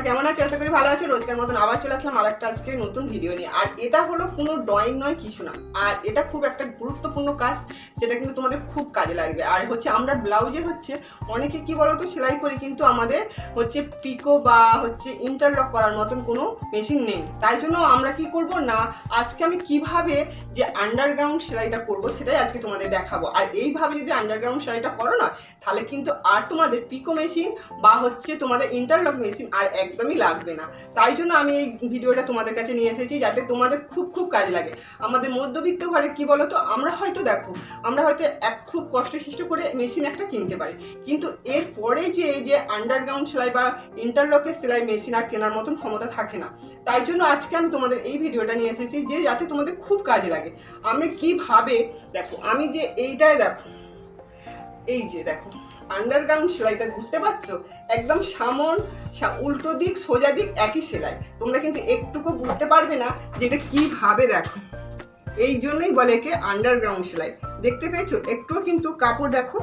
তোমরা কেমন আছো? আশা করি ভালো আছো। রোজকার মতন আবার চলে আসলাম আর একটা আজকে নতুন ভিডিও নিয়ে। আর এটা হলো কোনো ড্রয়িং নয়, কিছু না। আর এটা খুব একটা গুরুত্বপূর্ণ কাজ, সেটা কিন্তু তোমাদের খুব কাজে লাগবে। আর হচ্ছে আমরা ব্লাউজের হচ্ছে অনেকে কি বলতো, সেলাই করি কিন্তু আমাদের হচ্ছে পিকো বা হচ্ছে ইন্টারলক করার মতন কোনো মেশিন নেই। তাই জন্য আমরা কি করব না, আজকে আমি কীভাবে যে আন্ডারগ্রাউন্ড সেলাইটা করব সেটাই আজকে তোমাদের দেখাবো। আর এইভাবে যদি আন্ডারগ্রাউন্ড সেলাইটা করো না, তাহলে কিন্তু আর তোমাদের পিকো মেশিন বা হচ্ছে তোমাদের ইন্টারলক মেশিন আর একদমই লাগবে না। তাই জন্য আমি এই ভিডিওটা তোমাদের কাছে নিয়ে এসেছি, যাতে তোমাদের খুব খুব কাজ লাগে। আমাদের মধ্যবিত্ত ঘরে কি বলো তো আমরা হয়তো দেখো, আমরা হয়তো এক খুব কষ্ট কষ্টসৃষ্ট করে মেশিন একটা কিনতে পারি। কিন্তু এর পরে যে এই যে আন্ডারগ্রাউন্ড সেলাই বা ইন্টারলকের সেলাই মেশিন আর কেনার মতন ক্ষমতা থাকে না। তাই জন্য আজকে আমি তোমাদের এই ভিডিওটা নিয়ে এসেছি, যে যাতে তোমাদের খুব কাজে লাগে। আমি কীভাবে দেখো, আমি যে এইটাই দেখো, এই যে দেখো আন্ডারগ্রাউন্ড সেলাইটা বুঝতে পারছ? একদম সামন উল্টো দিক, সোজা দিক, একই সেলাই। তোমরা কিন্তু একটুকু বুঝতে পারবে না যে এটা কীভাবে দেখো। এই জন্যই বলে একে আন্ডারগ্রাউন্ড সেলাই। দেখতে পেয়েছ? একটুও কিন্তু কাপড় দেখো।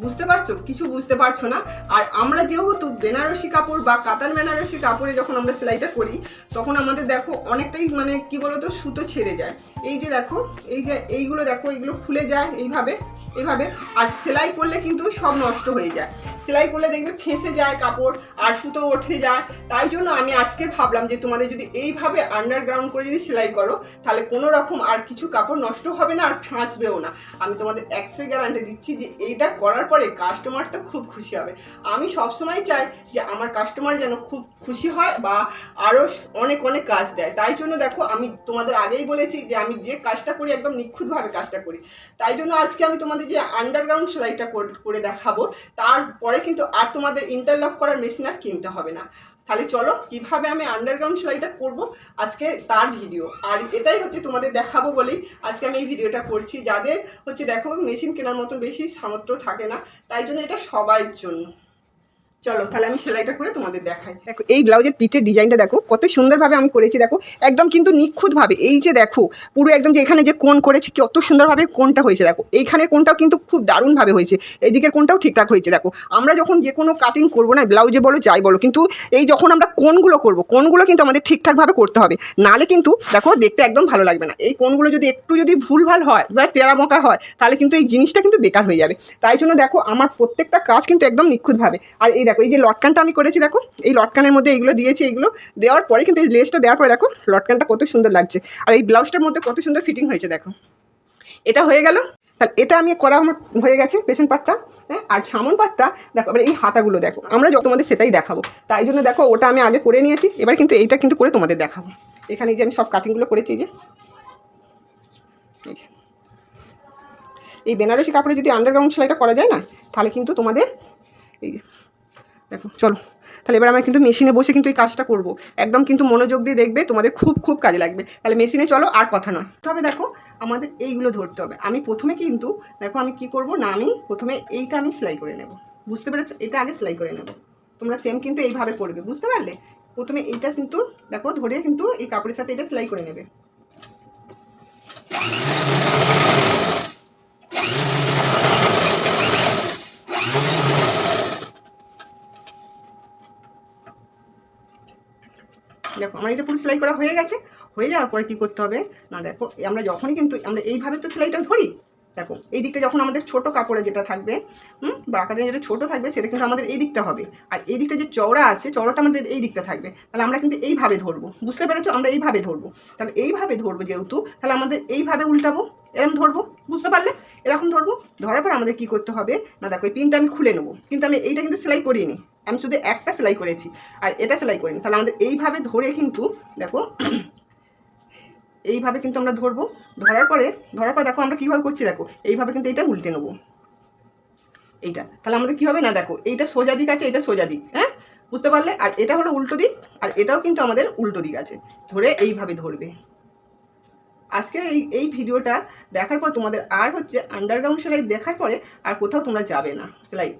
বুঝতে পারছ? কিছু বুঝতে পারছ না? আর আমরা যেহেতু বেনারসি কাপড় বা কাতান বেনারসি কাপড়ে যখন আমরা সেলাইটা করি, তখন আমাদের দেখো অনেকটাই মানে কি বলতো, সুতো ছেড়ে যায়। এই যে দেখো, এই যে এইগুলো দেখো, এইগুলো খুলে যায় এইভাবে এইভাবে। আর সেলাই করলে কিন্তু সব নষ্ট হয়ে যায়। সেলাই করলে দেখবে ফেঁসে যায় কাপড় আর সুতো উঠে যায়। তাই জন্য আমি আজকে ভাবলাম যে তোমাদের যদি এইভাবে আন্ডারগ্রাউন্ড করে যদি সেলাই করো, তাহলে কোনো রকম আর কিছু কাপড় নষ্ট হবে না আর ফাঁসবেও না। আমি তোমাদের এক্সরে গ্যারান্টি দিচ্ছি যে এইটা করার পরে কাস্টমার তো খুব খুশি হবে। আমি সবসময় চাই যে আমার কাস্টমার যেন খুব খুশি হয় বা আরও অনেক অনেক কাজ দেয়। তাই জন্য দেখো আমি তোমাদের আগেই বলেছি যে আমি যে কাজটা করি একদম নিখুঁতভাবে কাজটা করি। তাই জন্য আজকে আমি তোমাদের যে আন্ডারগ্রাউন্ড সেলাইটা কর- করে দেখাবো, তারপরে কিন্তু আর তোমাদের ইন্টারলক করার মেশিন আর কিনতে হবে না। তাহলে চলো, কীভাবে আমি আন্ডারগ্রাউন্ড সেলাইটা করব আজকে তার ভিডিও আর এটাই হচ্ছে তোমাদের দেখাবো বলেই আজকে আমি এই ভিডিওটা করছি। যাদের হচ্ছে দেখো মেশিন কেনার মতো বেশি সামর্থ্য থাকে না, তাই জন্য এটা সবাইয়ের জন্য। চলো, তাহলে আমি সেলাইটা করে তোমাদের দেখাই। দেখো, এই ব্লাউজের পিঠের ডিজাইনটা দেখো, কত সুন্দরভাবে আমি করেছি, দেখো, একদম কিন্তু নিখুঁতভাবে। এই যে দেখো, পুরো একদম যে এখানে যে কোণ করেছি, কত সুন্দরভাবে কোণটা হয়েছে, দেখো। এইখানের কোণটাও কিন্তু খুব দারুণভাবে হয়েছে এই দিকের কোণটাও ঠিকঠাক হয়েছে, দেখো। আমরা যখন যে কোনো কাটিং করব না, ব্লাউজে বলো, যাই বলো, কিন্তু এই যখন আমরা কোণগুলো করব কোণগুলো কিন্তু আমাদের ঠিকঠাকভাবে করতে হবে। নালে কিন্তু, দেখো, দেখতে একদম ভালো লাগবে না। এই কোণগুলো যদি একটু যদি ভুলভাল হয়, বা টেরামোকা হয়, তাহলে কিন্তু এই জিনিসটা কিন্তু বেকার হয়ে যাবে। তাই জন্য দেখো, আমার প্রত্যেকটা কাজ কিন্তু একদম নিখুঁতভাবে। আর এই দেখো, এই যে লটকানটা আমি করেছি, দেখো, এই লটকানের মধ্যে এইগুলো দিয়েছি, এইগুলো দেওয়ার পরে কিন্তু এই লেসটা দেওয়ার পরে দেখো, লটকানটা কত সুন্দর লাগছে। আর এই ব্লাউজটার মধ্যে কত সুন্দর ফিটিং হয়েছে, দেখো। এটা হয়ে গেল। তাহলে এটা আমি করা আমার হয়ে গেছে পেছন পাটটা হ্যাঁ? আর সামন পাটটা, দেখো, এবার এই হাতাগুলো দেখো, আমরা যত তোমাদের সেটাই দেখাবো। তাই জন্য দেখো, ওটা আমি আগে করে নিয়েছি, এবার কিন্তু এইটা কিন্তু করে তোমাদের দেখাবো। এখানে যে আমি সব কাটিংগুলো করেছি যে। এই বেনারসি কাপড়ে যদি আন্ডারগ্রাউন্ড সেলাইটা করা যায় না, তাহলে কিন্তু তোমাদের এই দেখো, চলো। তাহলে এবার আমরা কিন্তু মেশিনে বসে কিন্তু এই কাজটা করব। একদম কিন্তু মনোযোগ দিয়ে দেখবে, তোমাদের খুব খুব কাজে লাগবে। তাহলে মেশিনে চলো, আর কথা নয়। তবে দেখো, আমাদের এইগুলো ধরতে হবে। আমি প্রথমে কিন্তু, দেখো আমি কি করব? না, আমি প্রথমে এইটা আমি সেলাই করে নেব। বুঝতে পেরেছ? এটা আগে সেলাই করে নেব। তোমরা সেম কিন্তু এইভাবে করবে। বুঝতে পারলে? প্রথমে এইটা কিন্তু, দেখো, ধরে কিন্তু এই কাপড়ের সাথে এটা সেলাই করে নেবে। দেখো, আমার এটা পুরো সেলাই করা হয়ে গেছে। হয়ে যাওয়ার পরে কী করতে হবে? না, দেখো, আমরা যখনই কিন্তু, আমরা এইভাবে তো সেলাইটা ধরি, দেখো, এই দিকটা যখন আমাদের ছোট কাপড়ে যেটা থাকবে, হুম বাঁকাটা যেটা ছোট থাকবে, সেটা কিন্তু আমাদের এই দিকটা হবে। আর এই দিকটা যে চওড়া আছে, চওড়াটা আমাদের এই দিকটা থাকবে। তাহলে আমরা কিন্তু এইভাবে ধরবো। বুঝতে পেরেছ? আমরা এইভাবে ধরবো। তাহলে এইভাবে ধরবো যেহেতু, তাহলে আমাদের এইভাবে উল্টাবো। এরকম ধরবো? বুঝতে পারলে? এরকম ধরবো। ধরার পর আমাদের কী করতে হবে? না, দেখো, এই পিনটা আমি খুলে নেব। কিন্তু আমি এইটা কিন্তু সেলাই করিনি। আমি শুধু একটা সেলাই করেছি। আর এটা সেলাই করিনি। তাহলে আমাদের এইভাবে ধরে কিন্তু, দেখো, এইভাবে কিন্তু আমরা ধরবো। ধরার পরে, ধরার পর দেখো আমরা কীভাবে করছি, দেখো, এইভাবে কিন্তু এটা উল্টে নেব। এইটা। তাহলে আমাদের কী হবে না, দেখো, এইটা সোজা দিক আছে এটা সোজা দিক হ্যাঁ? বুঝতে পারলে? আর এটা হলো উল্টো দিক, আর এটাও কিন্তু আমাদের উল্টো দিক আছে। ধরে এইভাবে ধরবে। আজকের এই এই ভিডিওটা দেখার পর তোমাদের আর হচ্ছে আন্ডারগ্রাউন্ড সেলাই দেখার পরে আর কোথাও তোমরা যাবে না, সেলাই।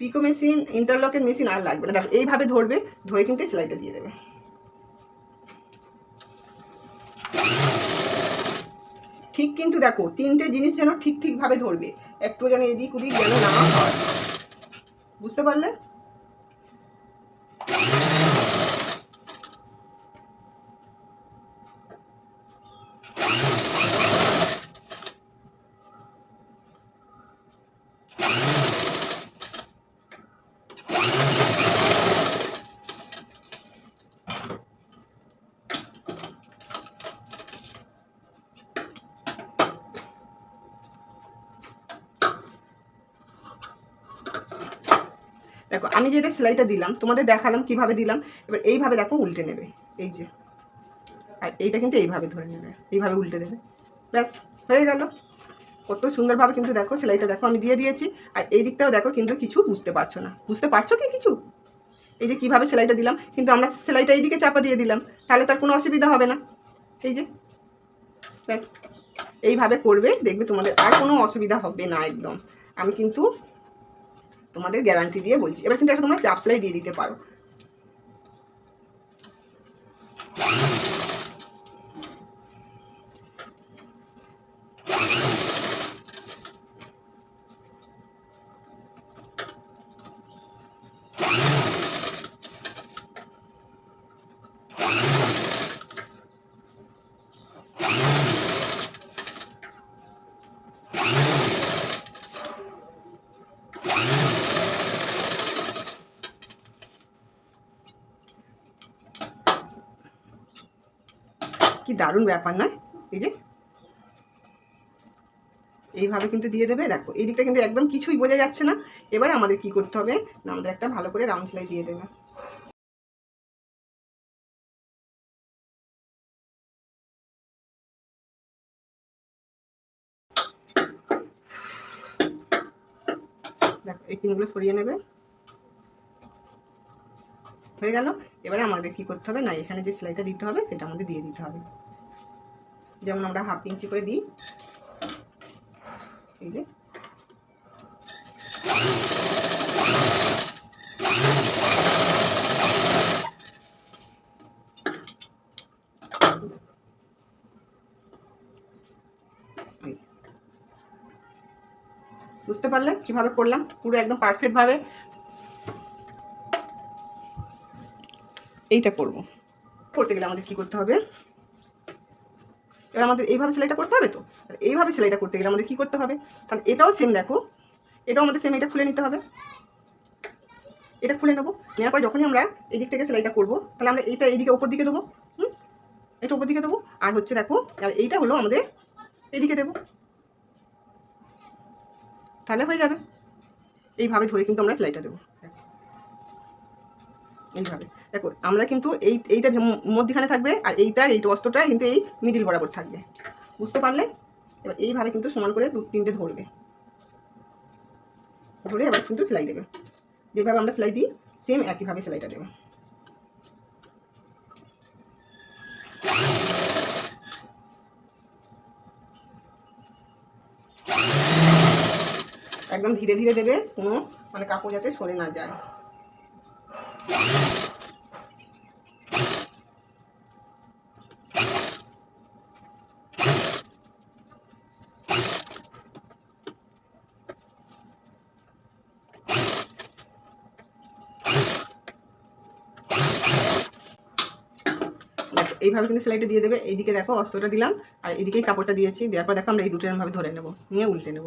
পিকো মেশিন ইন্টারলকের মেশিন আর লাগবে না। দেখো, এইভাবে ধরবে, ধরে কিন্তু সেলাইটা দিয়ে দেবে। ঠিক কিন্তু দেখো, তিনটে জিনিস যেন ঠিক ঠিকভাবে ধরবে। একটু যেন এদিক ওদিক যেন না হয়। বুঝতে পারলে? দেখো, আমি যেটা সেলাইটা দিলাম, তোমাদের দেখালাম কীভাবে দিলাম, এবার এইভাবে দেখো উল্টে নেবে, এই যে। আর এইটা কিন্তু এইভাবে ধরে নেবে, এইভাবে উল্টে দেবে। ব্যাস, হয়ে গেল। কত সুন্দরভাবে কিন্তু দেখো সেলাইটা দেখো আমি দিয়ে দিয়েছি, আর এই দিকটাও দেখো কিন্তু কিছু বুঝতে পারছ না। বুঝতে পারছ কি কিছু? এই যে কীভাবে সেলাইটা দিলাম, কিন্তু আমরা সেলাইটা এইদিকে চাপা দিয়ে দিলাম, তাহলে তার কোনো অসুবিধা হবে না। এই যে। ব্যাস, এইভাবে করবে, দেখবে তোমাদের আর কোনো অসুবিধা হবে না একদম। আমি কিন্তু তোমাদের গ্যারান্টি দিয়ে বলছি। এবার কিন্তু একটা তোমরা চাপ সেলাই দিয়ে দিতে পারো। দারুণ ব্যাপার নয়। এই যে। এইভাবে কিন্তু দিয়ে দেবে। দেখো, এই দিকটা কিন্তু একদম কিছুই বোঝা যাচ্ছে না। এবার আমাদের কি করতে হবে? না, আমাদের একটা ভালো করে রাউন্ড সেলাই দিয়ে দেবে। এই পিনগুলো সরিয়ে নেবে। হয়ে গেল। এবারে আমাদের কি করতে হবে? না, এখানে যে সেলাইটা দিতে হবে, সেটা আমাদের দিয়ে দিতে হবে। যেমন আমরা হাফ ইঞ্চি করে দিই। এই যে। বুঝতে পারলে? কীভাবে করলাম? পুরো একদম পারফেক্ট ভাবে। এইটা করব। করতে গেলে আমাদের কি করতে হবে? এবার আমাদের এইভাবে সেলাইটা করতে হবে তো? এইভাবে সেলাইটা করতে গেলে আমাদের কি করতে হবে? তাহলে এটাও সেম দেখো। এটাও আমাদের সেম এটা খুলে নিতে হবে। এটা খুলে নেব। নেওয়ার পর যখনই আমরা এই দিক থেকে সেলাইটা করব, তাহলে আমরা এইটা এইদিকে ওপর দিকে দেবো। হুম? এটা ওপর দিকে দেবো। আর হচ্ছে দেখো আর এইটা হলো আমাদের এইদিকে দেবো। তাহলে হয়ে যাবে। এইভাবে ধরে কিন্তু আমরা সেলাইটা দেবো। এইভাবে। দেখো, আমরা কিন্তু এই, এইটা মধ্যিখানে থাকবে আর এইটার, এই অস্ত্রটা কিন্তু এই মিডিল বরাবর থাকবে। বুঝতে পারলে? এবার এইভাবে কিন্তু সমান করে দু, তিনটে ধরবে। ধরে এবার কিন্তু সেলাই দেবে। যেভাবে আমরা সেলাই দিই সেম একইভাবে সেলাইটা দেবে। একদম ধীরে ধীরে দেবে, কোনো মানে কাপড় যাতে সরে না যায়। এইভাবে কিন্তু সেলাইটা দিয়ে দেবে। এইদিকে দেখো অস্ত্রটা দিলাম, আর এইদিকেই কাপড়টা দিয়েছি। দেওয়ার পর দেখো আমরা এই দুটো এরমভাবে ধরে নেব, নিয়ে উল্টে নেব।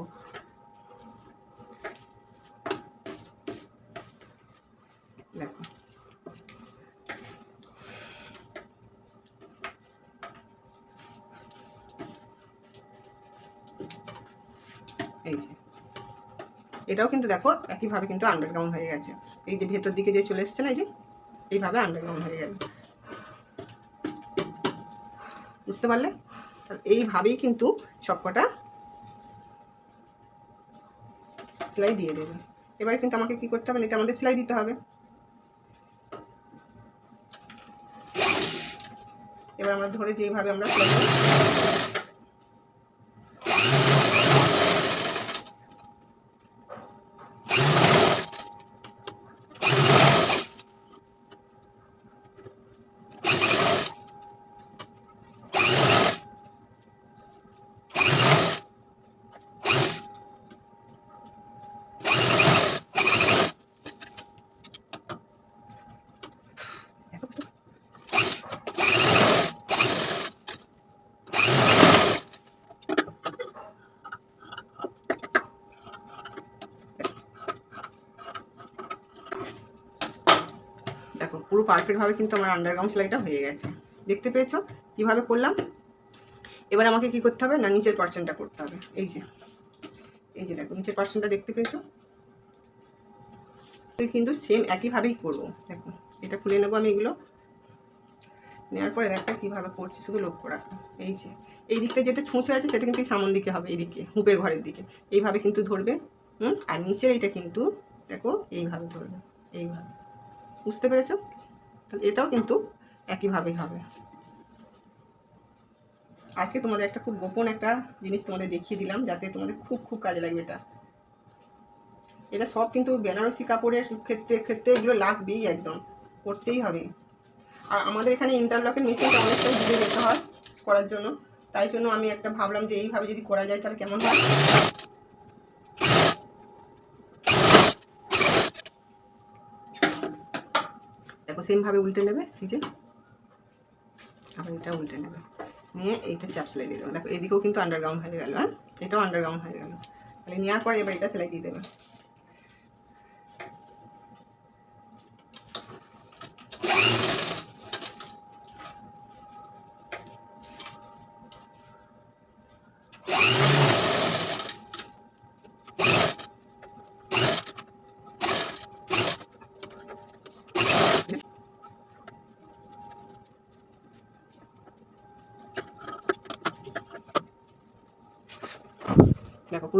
এই যে। এটাও কিন্তু দেখো একইভাবে কিন্তু আন্ডারগ্রাউন্ড হয়ে গেছে। এই যে ভেতর দিকে যে চলে এসছে না এই যে, এইভাবে আন্ডারগ্রাউন্ড হয়ে গেল। বুঝতে পারলে? এইভাবেই কিন্তু সবকটা সেলাই দিয়ে দেবে। এবারে কিন্তু আমাকে কি করতে হবে? এটা আমাদের সেলাই দিতে হবে। এবার আমরা ধরে যেইভাবে আমরা পুরো পারফেক্টভাবে কিন্তু আমার আন্ডারগ্রাউন্ড সেলাইটা হয়ে গেছে। দেখতে পেয়েছ? কীভাবে করলাম? এবার আমাকে কি করতে হবে? না, নিচের পার্সেন্টটা করতে হবে। এই যে। এই যে দেখো, নিচের পার্সেন্টটা দেখতে পেয়েছ? কিন্তু সেম একইভাবেই করব। দেখো, এটা খুলে নেব আমি এগুলো। নেওয়ার পরে দেখা কীভাবে করছি, শুধু লক্ষ্য রাখো। এই যে। এই দিকটা যেটা ছুঁচে আছে, সেটা কিন্তু সামন দিকে হবে এইদিকে হুপের ঘরের দিকে। এইভাবে কিন্তু ধরবে, হুম? আর নিচের এইটা কিন্তু, দেখো, এইভাবে ধরবে, এইভাবে। বুঝতে পেরেছ? তাহলে এটাও কিন্তু একইভাবেই হবে। আজকে তোমাদের একটা খুব গোপন একটা জিনিস তোমাদের দেখিয়ে দিলাম, যাতে তোমাদের খুব খুব কাজে লাগবে এটা। এটা সব কিন্তু বেনারসি কাপড়ের ক্ষেত্রে ক্ষেত্রে এগুলো লাগবেই একদম করতেই হবে। আর আমাদের এখানে ইন্টারলকের মেশিনটা অনেকটাই দূরে যেতে হয় করার জন্য। তাই জন্য আমি একটা ভাবলাম যে এইভাবে যদি করা যায় তাহলে কেমন হয়? দেখো সেমভাবে উল্টে নেবে, এই যে। আবার এটা উল্টে নেবে। নিয়ে এইটা চাপ সেলাই দিয়ে দেবে। দেখো, এদিকেও কিন্তু আন্ডারগ্রাউন্ড হয়ে গেল হ্যাঁ? এটাও আন্ডারগ্রাউন্ড হয়ে গেল। তাহলে নেওয়ার পরে এবার এটা সেলাই দিয়ে দেবে।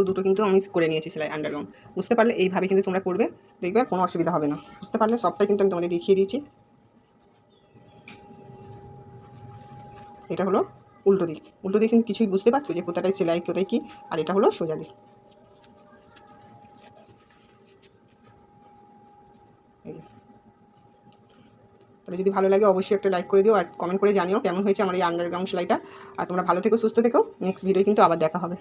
পুরো দুটো কিন্তু আমি করে নিয়েছি সেলাই আন্ডারগ্রাউন্ড বুঝতে পারলে এইভাবে কিন্তু তোমরা করবে, দেখবে আর কোনো অসুবিধা হবে না। বুঝতে পারলে সবটাই কিন্তু আমি তোমাদের দেখিয়ে দিয়েছি। এটা হলো উল্টো দিক। উল্টো দিক কিন্তু কিছুই বুঝতে পারছ যে কোথাটায় সেলাই, কোথায় কী, আর এটা হলো সোজা দিক। তাহলে যদি ভালো লাগে অবশ্যই একটা লাইক করে দিও আর কমেন্ট করে জানিও কেমন হয়েছে আমার এই আন্ডারগ্রাউন্ড সেলাইটা। আর তোমরা ভালো থেকো, সুস্থ থেকো। নেক্সট ভিডিও কিন্তু আবার দেখা হবে।